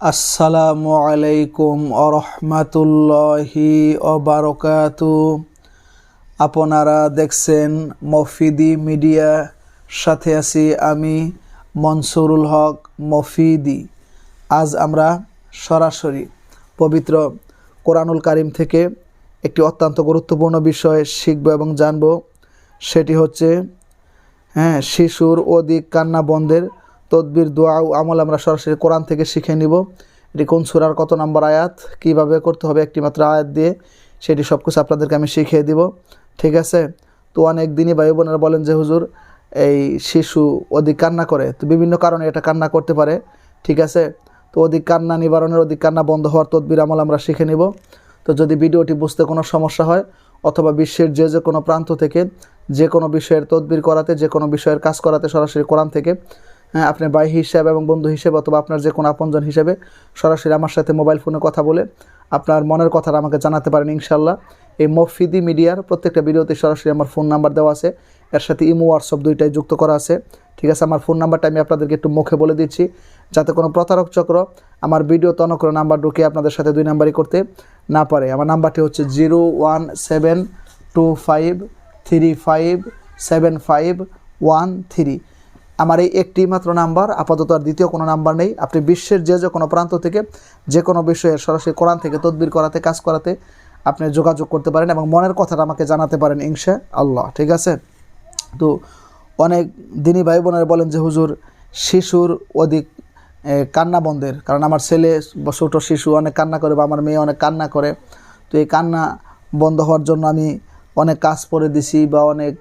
আসসালামু আলাইকুম আরহামাতুল্লাহি অবারকাতু আপনারা দেখছেন মফিদি মিডিয়া, সাথে আছি আমি মনসুরুল হক মফিদি। আজ আমরা সরাসরি পবিত্র কোরআনুল কারিম থেকে একটি অত্যন্ত গুরুত্বপূর্ণ বিষয় শিখব এবং জানব। সেটি হচ্ছে হ্যাঁ শিশুর অধিক কান্না বন্ধের তদবির, দোয়া আমল আমরা সরাসরি কোরআন থেকে শিখে নিব। এটি কোন সুরার কত নম্বর আয়াত, কীভাবে করতে হবে একটি মাত্র আয়াত দিয়ে, সেটি সব কিছু আপনাদেরকে আমি শিখিয়ে দিব। ঠিক আছে? তো অনেক দিনই ভাই বোনেরা বলেন যে, হুজুর, এই শিশু অধিক কান্না করে। তো বিভিন্ন কারণে এটা কান্না করতে পারে। ঠিক আছে? তো অধিক কান্না নিবারণের অধিক কান্না বন্ধ হওয়ার তদবির আমল আমরা শিখে নিব। তো যদি ভিডিওটি বুঝতে কোনো সমস্যা হয়, অথবা বিশ্বের যে যে কোনো প্রান্ত থেকে, যে কোনো বিষয়ের তদবির করাতে, যে কোনো বিষয়ের কাজ করাতে সরাসরি কোরআন থেকে হ্যাঁ আপনি ভাই হিসাবে এবং বন্ধু হিসেবে অথবা আপনার যে কোনো আপনজন হিসেবে সরাসরি আমার সাথে মোবাইল ফোনে কথা বলে আপনার মনের কথাটা আমাকে জানাতে পারেন ইনশাল্লাহ এই মফিদি মিডিয়ার প্রত্যেকটা ভিডিওতে সরাসরি আমার ফোন নাম্বার দেওয়া আছে। এর সাথে ইমো, হোয়াটসঅ্যাপ দুইটাই যুক্ত করা আছে। ঠিক আছে, আমার ফোন নাম্বারটা আমি আপনাদেরকে একটু মুখে বলে দিচ্ছি। যাতে কোনো প্রতারক চক্র আমার ভিডিও তন করে নাম্বার ঢুকে আপনাদের সাথে দুই নাম্বারই করতে না পারে। আমার নাম্বারটি হচ্ছে zero one seven two five three five seven five one three. আমার এই একটি মাত্র নাম্বার, আপাতত আর দ্বিতীয় কোনো নাম্বার নেই। আপনি বিশ্বের যে যে কোনো প্রান্ত থেকে যে কোনো বিষয়ে সরাসরি কোরআন থেকে তদবির করাতে, কাজ করাতে আপনি যোগাযোগ করতে পারেন এবং মনের কথাটা আমাকে জানাতে পারেন ইনশা আল্লাহ ঠিক আছে? তো অনেক দিনী ভাই বোনেরা বলেন যে, হুজুর, শিশুর অধিক কান্না বন্ধের। কারণ আমার ছেলে ছোটো শিশু অনেক কান্না করে বা আমার মেয়ে অনেক কান্না করে। তো এই কান্না বন্ধ হওয়ার জন্য আমি অনেক কাজ করে দিছি বা অনেক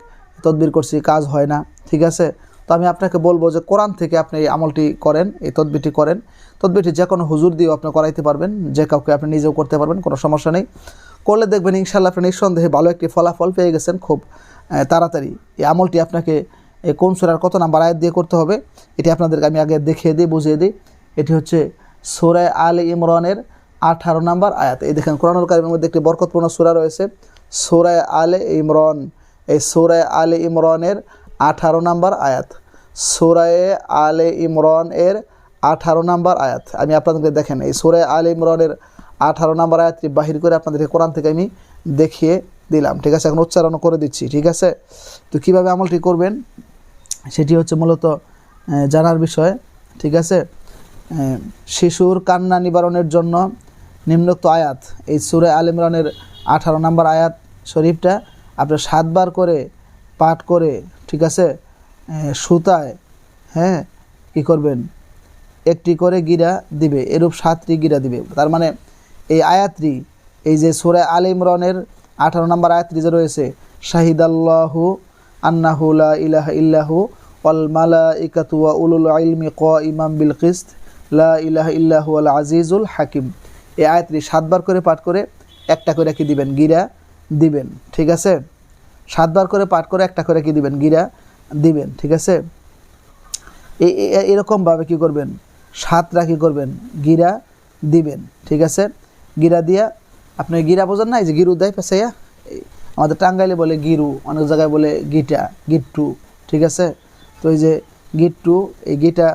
তদবির করছি, কাজ হয় না, ঠিক আছে? তো আমি আপনাকে বলব যে কোরআন থেকে আপনি এই আমলটি করেন, এই তদবিরটি করেন। তদবিরটি যে কোনো হুজুর দিয়েও আপনি করাইতে পারবেন, যে কাউকে আপনি নিজেও করতে পারবেন, কোনো সমস্যা নেই। করলে দেখবেন ইনশাল্লাহ আপনি নিঃসন্দেহে ভালো একটি ফলাফল পেয়ে গেছেন খুব তাড়াতাড়ি। এই আমলটি আপনাকে এই কোন সুরার কত নাম্বার আয়াত দিয়ে করতে হবে, এটি আপনাদেরকে আমি আগে দেখিয়ে দিই, বুঝিয়ে দিই। এটি হচ্ছে সুরায় আলে ইমরানের আঠারো নাম্বার আয়াত। এই দেখেন কোরআনুল কারিমের মধ্যে একটি বরকতপূর্ণ সুরা রয়েছে সুরায় আলে ইমরান। এই সুরায় আলে ইমরানের আঠারো নাম্বার আয়াত। সুরায় আলে ইমরান এর আঠারো নাম্বার আয়াত। আমি আপনাদেরকে দেখেন, এই সুরায় আলে ইমরানের আঠারো নাম্বার আয়াতটি বাহির করে আপনাদেরকে কোরআন থেকে আমি দেখিয়ে দিলাম। ঠিক আছে, এখন উচ্চারণ করে দিচ্ছি, ঠিক আছে? তো কীভাবে আমলটি করবেন? সেটি হচ্ছে মূলত জানার বিষয়, ঠিক আছে? শিশুর কান্না নিবারণের জন্য নিম্নোক্ত আয়াত, এই সুরে আল ইমরানের আঠারো নম্বর আয়াত শরীফটা আপনি সাতবার করে পাঠ করে, ঠিক আছে? সুতায় হ্যাঁ কী করবেন? একটি করে গিরা দিবে, এরূপ সাতটি গিরা দিবে। তার মানে এই আয়াতটি, এই যে সুরে আল ইমরানের আঠারো নম্বর আয়াতটি যে রয়েছে শাহিদ শাহিদাল্লাহু আন্নাহু লা ইলাহা ইল্লাহু ওয়াল মালাইকাতু ওয়া উলুল ক ইমাম বিল কিস্ত, লা ইলাহা ইল্লাহু আল আজিজুল হাকিম। এই আয়াতটি সাতবার করে পাঠ করে একটা করে কি দিবেন? গিরা দিবেন। ঠিক আছে? সাতবার করে পাঠ করে একটা করে কি দিবেন? গিরা দিবেন, ঠিক আছে? এরকমভাবে কি করবেন? সাতটা কি করবেন? গিরা দিবেন, ঠিক আছে? গিরা দিয়া, আপনি গিরা বোঝেন না এই যে গিরু দেয় পেছাইয়া? আমাদের টাঙ্গাইলে বলে গিরু, অনেক জায়গায় বলে গিটা, গিট্টু, ঠিক আছে? তো এই যে গিট্টু, এই গিটা,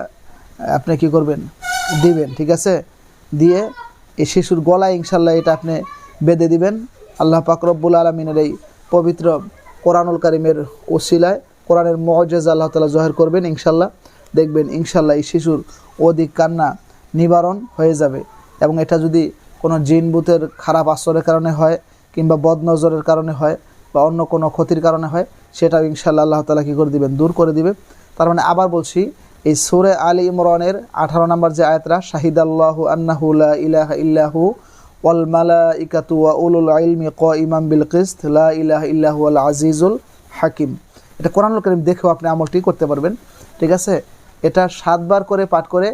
আপনি কি করবেন? দিবেন, ঠিক আছে? দিয়ে এই শিশুর গলায় ইনশাল্লাহ এটা আপনি বেঁধে দিবেন। আল্লাহ পাক রব্বুল আলমিনের এই পবিত্র কোরআনুল কারিমের ওসিলায় কোরআনের মজেজ আল্লাহ তালা জহের করবেন ইনশাল্লাহ দেখবেন ইনশাল্লাহ এই শিশুর অধিক কান্না নিবারণ হয়ে যাবে। এবং এটা যদি কোনো জিন বুতের খারাপ আশ্রয়ের কারণে হয় কিংবা বদনজরের কারণে হয় বা অন্য কোনো ক্ষতির কারণে হয়, সেটাও ইনশাল্লাহ আল্লাহ তালা কী করে দিবেন? দূর করে দিবে। তার মানে আবার বলছি, এই সুরে আলী ইমরানের আঠারো নম্বর যে আয়তরা শাহিদ আল্লাহু আন্নাহু লা ইলাহা ইল্লাহু ওয়াল মালাইকাতু ওয়া উলুল ইলমি ইমাম বিল কিস্ত, লা ইলাহা ইল্লাহু আল আজিজুল হাকিম। এটা কোরআনুল করিম দেখেও আপনি আমলটি করতে পারবেন, ঠিক আছে? এটা সাতবার করে পাঠ করে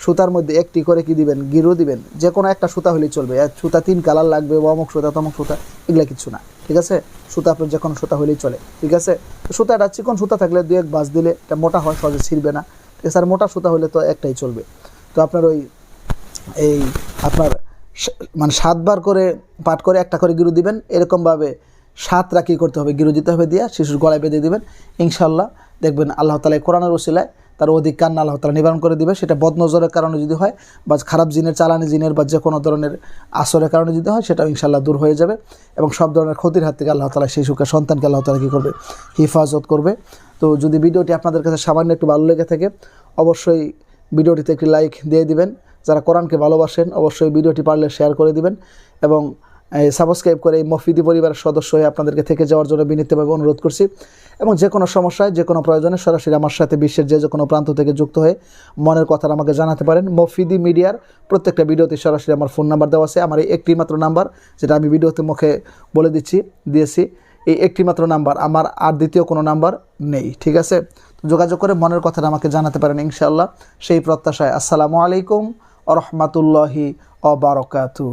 সুতার মধ্যে একটি করে কি দিবেন? গিরু দিবেন। যে কোনো একটা সুতা হলেই চলবে। সুতা তিন কালার লাগবে, অমুক সুতা, তমুক সুতা, এগুলো কিছু না, ঠিক আছে? সুতা আপনার যে কোনো সুতা হলেই চলে, ঠিক আছে? সুতাটা চিকন সুতা থাকলে দু এক বাস দিলে এটা মোটা হয়, সহজে ছিঁড়বে না, ঠিক আছে? আর মোটা সুতা হলে তো একটাই চলবে। তো আপনার ওই এই আপনার মানে সাতবার করে পাঠ করে একটা করে গিরু দিবেন। এরকমভাবে সাতটা কী করতে হবে, গিরু দিতে হবে দিয়া, শিশুর গলায় বেঁধে দিবেন। ইনশাল্লাহ দেখবেন আল্লাহ তালা কোরআনের ওসিলায় তার অধিক কান্না আল্লাহ তালা নিবারণ করে দিবে। সেটা বদনজরের কারণে যদি হয় বা খারাপ জিনের, চালানি জিনের বা যে কোনো ধরনের আসরের কারণে যদি হয় সেটা ইনশাল্লাহ দূর হয়ে যাবে এবং সব ধরনের ক্ষতির হাত থেকে আল্লাহ তালা শিশুকে সন্তানকে আল্লাহ তালা কী করবে? হিফাজত করবে। তো যদি ভিডিওটি আপনাদের কাছে সামান্য একটু ভালো লেগে থাকে, অবশ্যই ভিডিওটিতে একটি লাইক দিয়ে দিবেন। যারা কোরআনকে ভালোবাসেন, অবশ্যই ভিডিওটি পারলে শেয়ার করে দিবেন এবং সাবস্ক্রাইব করে এই মফিদি পরিবারের সদস্য হয়ে আপনাদেরকে থেকে যাওয়ার জন্য বিনীতভাবে অনুরোধ করছি। এবং যে কোনো সমস্যায়, যে কোনো প্রয়োজনে সরাসরি আমার সাথে বিশ্বের যে কোনো প্রান্ত থেকে যুক্ত হয়ে মনের কথা আমাকে জানাতে পারেন। মফিদি মিডিয়ার প্রত্যেকটা ভিডিওতে সরাসরি আমার ফোন নাম্বার দেওয়া আছে। আমার এই একটি মাত্র নাম্বার যেটা আমি ভিডিওতে মুখে বলে দিচ্ছি, দিয়েছি। এই একটি মাত্র নাম্বার আমার আর দ্বিতীয় কোনো নাম্বার নেই, ঠিক আছে? যোগাযোগ করে মনের কথাটা আমাকে জানাতে পারেন ইনশাআল্লাহ। সেই প্রত্যাশায়। আসসালামু আলাইকুম রহমতুল্লাহি অবারকাতু